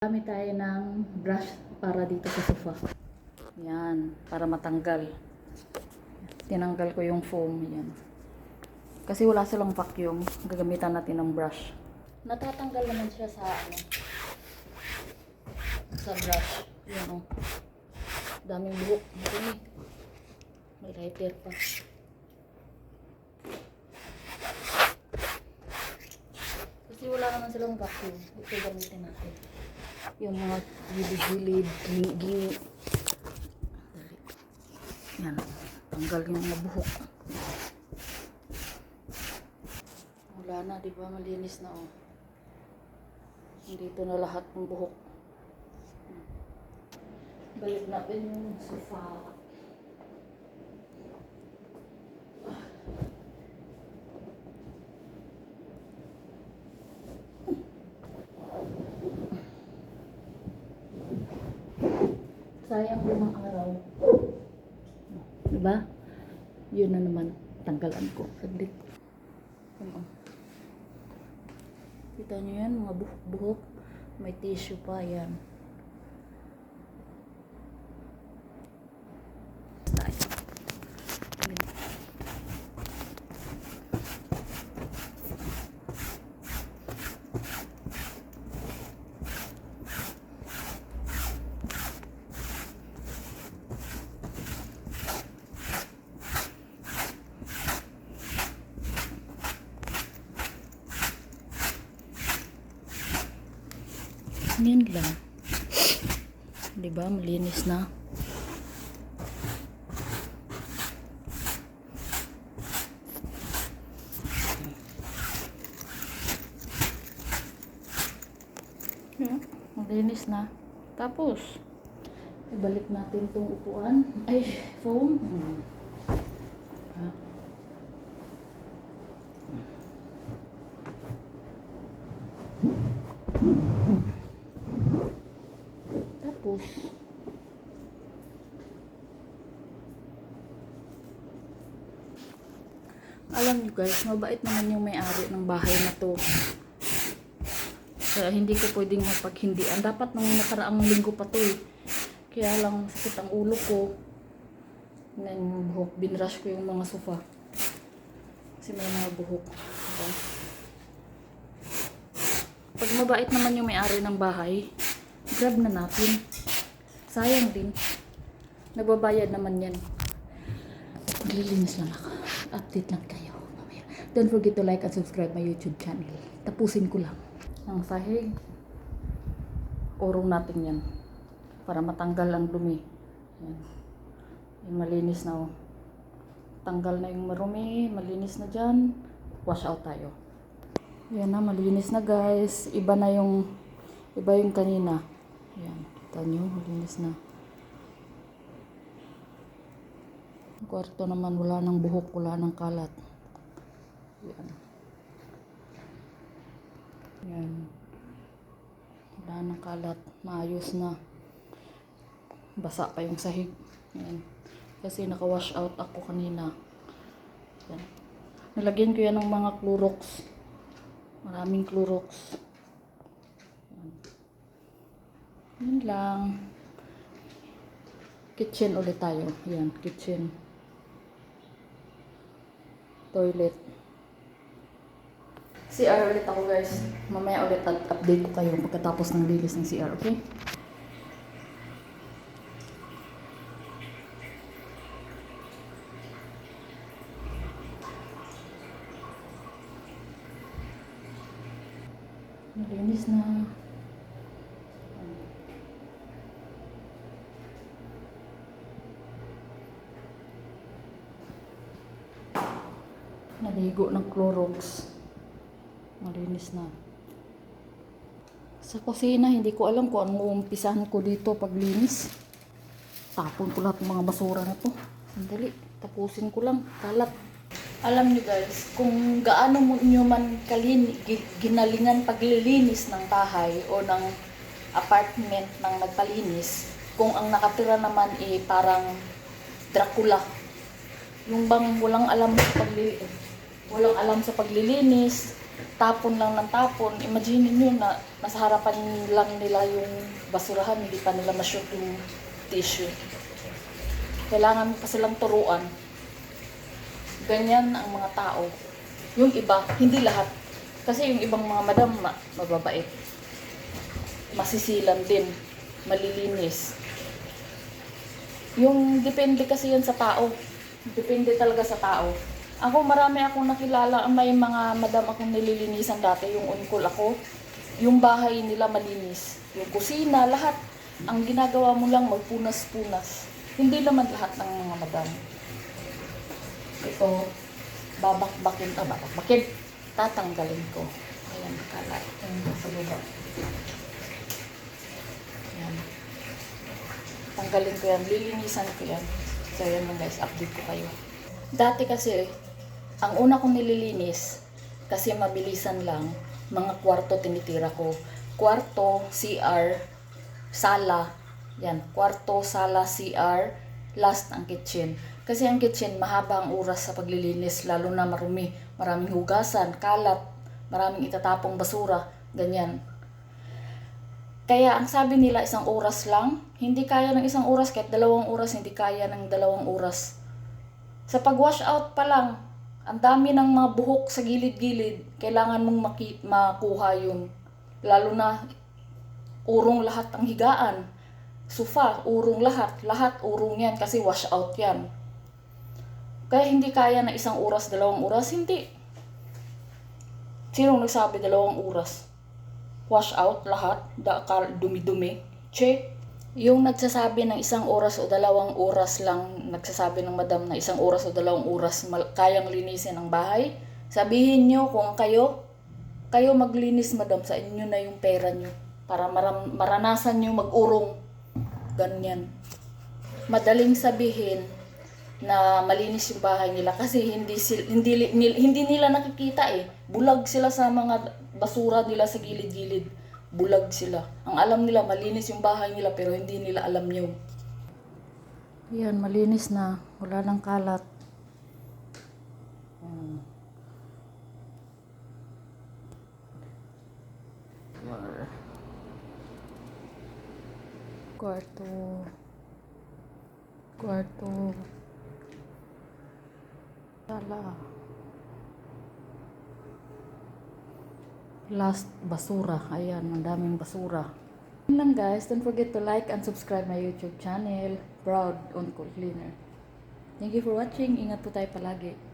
Gamit tayo ng brush para dito sa sofa. Yan, para matanggal. Tinanggal ko yung foam, yan. Kasi wala silang vacuum, gagamitan natin ng brush. Natatanggal naman siya sa ano, sa brush. Yan o. Daming buhok. Dumi. May lighter pa. Kasi wala naman silang vacuum. Ito gamitin natin yung mga gilid-gilid, gingi. Dali. Yan. Tanggal yung mga buhok. Wala na, di ba? Malinis na, oh. Dito na lahat ng buhok. Balik natin yung sofa. Sayang limang araw. Diba? Yun na naman. Tanggalan ko. Saglit. Ano? Kita nyo yan? Mga buhok-buhok. May tissue pa. Yan. Yan lang. Diba? Malinis na. Hmm, malinis na. Tapos, ibalik natin tong upuan. Ay, foam. Hmm. Ha? Tapos, alam nyo guys, mabait naman yung may-ari ng bahay na to. Kaya hindi ko pwedeng mapaghindian. Dapat nung nakaraang linggo pa to eh. Kaya lang sakit ang ulo ko. Na yung buhok, binrush ko yung mga sofa. Kasi may mga buhok. Diba? Pag mabait naman yung may-ari ng bahay, grab na natin. Sayang din. Nagbabayad naman yan. Maglilinis lang ako. Update lang kayo. Mamaya. Don't forget to like and subscribe my YouTube channel. Tapusin ko lang. Ang sahig. Urong natin yan. Para matanggal ang dumi. Yan. Yan malinis na oh. Tanggal na yung marumi. Malinis na dyan. Wash out tayo. Yan na, malinis na guys. Iba na yung, iba yung kanina. Yan, kita nyo, malinis na. Ang kwarto naman, wala ng buhok, wala ng kalat. Yan. Yan. Wala ng kalat, maayos na. Basa pa yung sahig. Yan. Kasi naka-wash out ako kanina. Yan. Nalagyan ko yan ng mga Clorox. Maraming Clorox. Yan. Yun lang. Kitchen ulit tayo. Yan, kitchen. Toilet. CR ulit ako guys. Mamaya ulit at update ko kayo pagkatapos ng linis ng CR, okay? Malinis na. Naligo ng Clorox. Malinis na. Sa kusina, hindi ko alam kung anong umpisahan ko dito paglinis. Tapon ko lahat ng mga basura na to. Sandali, tapusin ko lang. Kalat. Alam niyo guys, kung gaano mo nyo man kalin, gi- ginalingan paglilinis ng bahay o ng apartment ng nagpalinis, kung ang nakatira naman eh parang Dracula. Yung bang walang alam sa pagli walang alam sa paglilinis, tapon lang ng tapon. Imagine niyo na nasa harapan lang nila yung basurahan, hindi pa nila ma-shoot yung tissue. Kailangan pa silang turuan. Ganyan ang mga tao. Yung iba, hindi lahat. Kasi yung ibang mga madam, ma- mababait. Masisilan din. Malilinis. Yung depende kasi yan sa tao. Depende talaga sa tao. Ako, marami akong nakilala. May mga madam akong nililinisan dati. Yung unkol ako. Yung bahay nila malinis. Yung kusina, lahat. Ang ginagawa mo lang, magpunas-punas. Hindi naman lahat ng mga madam. Ito, babakbakin, ah, babakbakin. Tatanggalin ko. Ayan, kalat. Ayan, sa baba. Ayan. Tanggalin ko yan, lilinisan ko yan. So, yan guys, update ko kayo. Dati kasi, ang una kong nililinis, kasi mabilisan lang, mga kwarto tinitira ko. Kwarto, CR, sala, yan, kwarto, sala, CR, last ang kitchen. Kasi ang kitchen, mahaba ang oras sa paglilinis, lalo na marumi. Maraming hugasan, kalat, maraming itatapong basura, ganyan. Kaya ang sabi nila isang oras lang, hindi kaya ng isang oras kahit dalawang oras, hindi kaya ng dalawang oras. Sa pag-wash out pa lang, ang dami ng mga buhok sa gilid-gilid, kailangan mong maki- makuha yun. Lalo na urong lahat ang higaan. Sofa, urong lahat. Lahat urong yan kasi wash out yan. Kaya hindi kaya na isang oras, dalawang oras, hindi. Sinong nagsabi dalawang oras? wash out lahat, da, dumi-dumi, check. Yung nagsasabi ng isang oras o dalawang oras lang, nagsasabi ng madam na isang oras o dalawang oras kayang linisin ang bahay, sabihin nyo kung kayo, kayo maglinis madam, sa inyo na yung pera nyo. Para maram, maranasan nyo mag-urong. Ganyan. Madaling sabihin na malinis yung bahay nila kasi hindi sil, hindi hindi nila nakikita eh. Bulag sila sa mga basura nila sa gilid-gilid. Bulag sila. Ang alam nila malinis yung bahay nila pero hindi nila alam yun. Yan, malinis na. Wala nang kalat. Hmm. Kwarto. Kwarto. Sala. Last, basura. Ayan, ang daming basura. Yun lang guys, don't forget to like and subscribe my YouTube channel. Proud on Cleaner. Thank you for watching. Ingat po tayo palagi.